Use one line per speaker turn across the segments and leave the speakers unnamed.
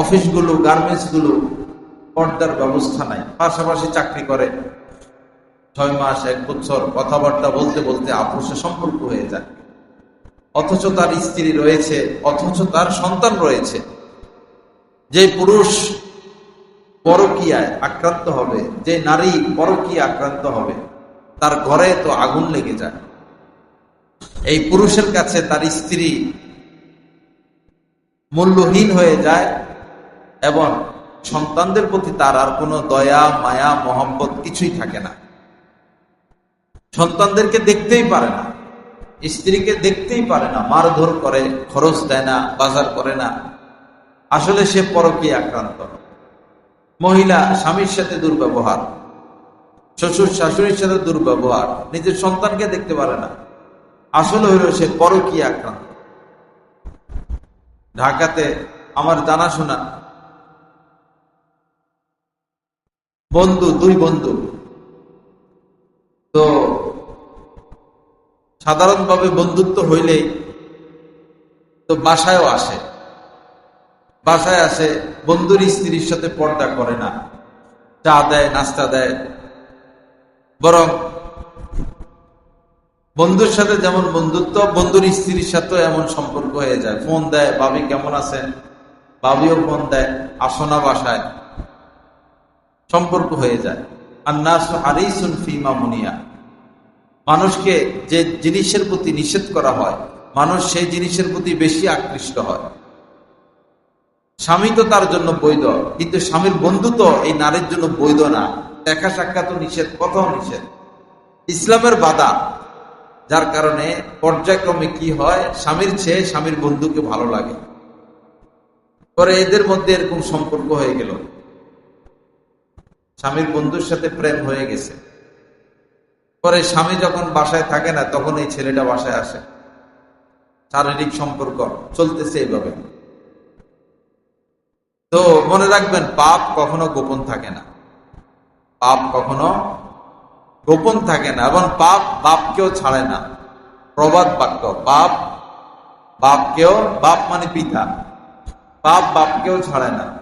অফিসগুলো, গার্মেন্টসগুলো পর্দার ব্যবস্থা নাই। পাশাপাশি চাকরি করে। ছয় মাস, এক বছর কথাবার্তা বলতে বলতে আপোষে সম্পর্ক হয়ে যায়। অথচ তার স্ত্রী রয়েছে, অথচ তার সন্তান রয়েছে। যে পুরুষ পরকিয়ায় আক্রান্ত হবে, যে নারী পরকিয়া আক্রান্ত হবে, তার ঘরে তো আগুন লেগে যায়। এই পুরুষের কাছে তার স্ত্রী মূল্যহীন হয়ে যায় এবং সন্তানদের প্রতি তার আর কোনো দয়া, মায়া, মহব্বত কিছুই থাকে না। সন্তানদেরকে দেখতেই পারে না। স্ত্রীকে দেখতেই পারে না। মারধর করে, খরচ দেয় না, বাজার করে না। আসলে সে পরকী আক্রান্ত। মহিলা স্বামীর সাথে দুর্ব্যবহার, শ্বশুর শাশুড়ির সাথে দুর্ব্যবহার, নিজের সন্তানকে দেখতে পারে না। আসলে হইল সে পরকী আক্রান্ত। ঢাকাতে আমার জানাশোনা বন্ধু, দুই বন্ধু। তো সাধারণভাবে বন্ধুত্ব হইলেই তো বাসায়ও আসে। বাসায় আসে, বন্ধুর স্ত্রীর সাথে পর্দা করে না। চা দেয়, নাস্তা দেয়। বরং বন্ধুর সাথে যেমন বন্ধুত্ব, বন্ধুর স্ত্রীর সাথেও এমন সম্পর্ক হয়ে যায়। ফোন দেয় বাবি কেমন আছেন? বাবিও ফোন দেয় আসনা বাসায়। সম্পর্ক হয়ে যায়। আর নাস হারিসুন ফিমা মুনিয়া। মানুষকে যে জিনিসের প্রতি নিষেধ করা হয়, মানুষ সেই জিনিসের প্রতি বেশি আকৃষ্ট হয়। স্বামী তো তার জন্য বৈধ, কিন্তু স্বামীর বন্ধু তো এই নারীর জন্য বৈধ না। দেখা সাক্ষাৎ নিষেধ, কথাও নিষেধ। ইসলামের বাধা, যার কারণে পর্যায়ক্রমে কি হয়, স্বামীর চেয়ে স্বামীর বন্ধুকে ভালো লাগে। পরে এদের মধ্যে এরকম সম্পর্ক হয়ে গেল। স্বামীর বন্ধুর সাথে প্রেম হয়ে গেছে। পরে স্বামী যখন বাসায় থাকে না, তখন এই ছেলেটা বাসায় আসে। শারীরিক সম্পর্ক চলতেছে এইভাবে। তো মনে রাখবেন, পাপ কখনো গোপন থাকে না। পাপ কখনো গোপন থাকে না এবং পাপ বাপকেও ছাড়ে না। প্রবাদ বাক্য, পাপ বাপকেও, বাপ মানে পিতা। বাপ বাপকেও ছাড়ে না।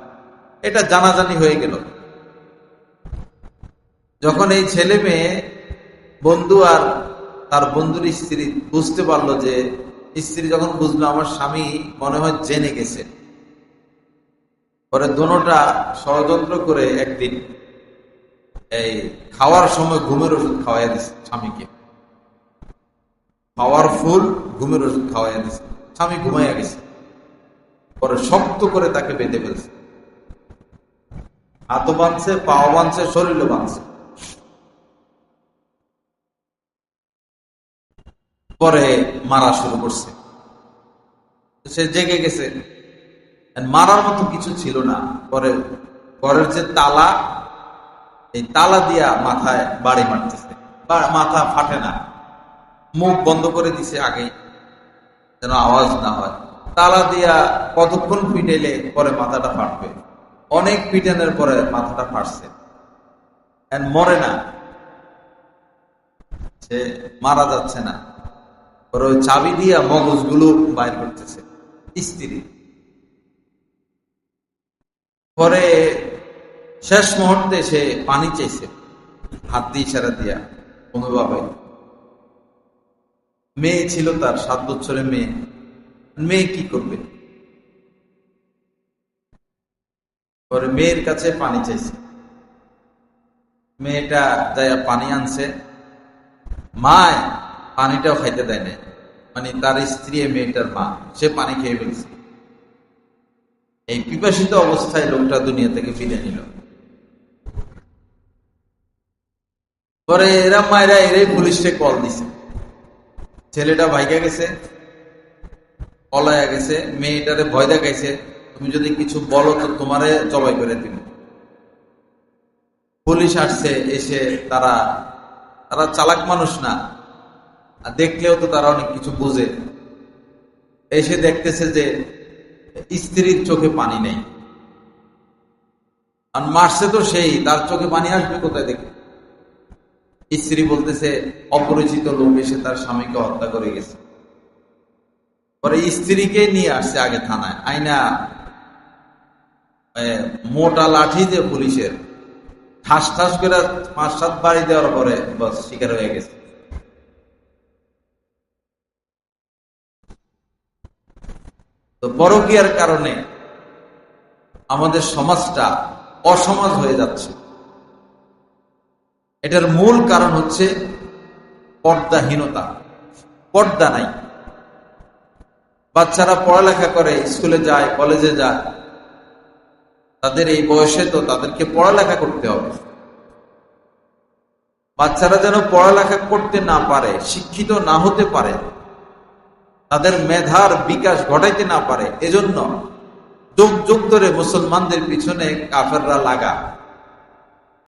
এটা জানাজানি হয়ে গেল। যখন এই ছেলে মেয়ে বন্ধু আর তার বন্ধুর স্ত্রী বুঝতে পারল যে স্ত্রী যখন বুঝলো, আমার স্বামী মনে হয় জেনে গেছে। পরে দোনোটা ষড়যন্ত্র করে একদিন এই খাওয়ার সময় ঘুমের ওষুধ খাওয়াই দিছে স্বামীকে। খাওয়ার ফুল, ঘুমের ওষুধ খাওয়াই দিছে। স্বামী ঘুমাইয়া গেছে। পরে শক্ত করে তাকে বেঁধে ফেলছে। হাতও বাঁধছে, পাও বাঁধছে, শরীরও বাঁধছে। পরে মারা শুরু করছে। সে জেগে গেছে। মারার মতো কিছু ছিল না। পরে ঘরের যে তালা, এই তালা দিয়া মাথায় বাড়ি মারতেছে। মাথা ফাটে না। মুখ বন্ধ করে দিছে আগে যেন আওয়াজ না হয়। তালা দিয়া কতক্ষণ পিটেলে পরে মাথাটা ফাটবে? অনেক পিটানের পরে মাথাটা ফাটছে। মরে না। সে মারা যাচ্ছে না। ওর ওই চাবি দিয়া মগজগুলো বাইর করতেছে। স্ত্রী। পরে শেষ মুহূর্তে সে পানি চাইছে। হাত দিয়ে ইশারা দিয়া অনুভাবে মেয়ে ছিল তার সাত বছরের মেয়ে। মেয়ে কি করবে? পরে মেয়ের কাছে পানি চাইছে। মেয়েটা যাই পানি আনছে। মায় পানিটাও খাইতে দেয় না মানে তার স্ত্রী মেয়েটার মা, সে পানি খেয়ে ফেলছে। এই পিপাসিত অবস্থায় লোকটা দুনিয়া থেকে ফিরে নিল। পরে এরা মায়েরা এরাই পুলিশকে কল দিছে। ছেলেটা ভাইকা গেছে, পলায়া গেছে, মেয়েটারে ভয় দেখাইছে, তুমি যদি কিছু বলো তো তোমারে জবাই করে দিন পুলিশ আসছে, এসে তারা তারা চালাক মানুষ না আর দেখলেও তো তারা অনেক কিছু বুঝে। এসে দেখতেছে যে স্ত্রীর চোখে পানি নেই। আর মারছে তো সেই, তার চোখে পানি আসবে কোথায় দেখে? স্ত্রী বলতেছে, অপরিচিত লোক এসে তার স্বামীকে হত্যা করে গেছে। পরে স্ত্রীকে নিয়ে আসছে আগে থানায়। আইনা মোটা লাঠি যে পুলিশের। ঠাস ঠাস করে পাঁচ সাত বাড়ি দেওয়ার পরে বস, শিকার হয়ে গেছে। তো পরকিয়ার কারণে আমাদের সমাজটা অসমাজ হয়ে যাচ্ছে। এটার মূল কারণ হচ্ছে পর্দাহীনতা। পর্দা নাই। বাচ্চারা পড়ালেখা করে, স্কুলে যায়, কলেজে যায়, তাদের এই বয়সে তো তাদেরকে পড়ালেখা করতে হবে। বাচ্চারা যেন পড়ালেখা করতে না পারে, শিক্ষিত না হতে পারে তাদের মেধার বিকাশ ঘটাইতে না পারে। এজন্য যুগ যুগ ধরে মুসলমানদের পিছনে কাফেররা লাগা।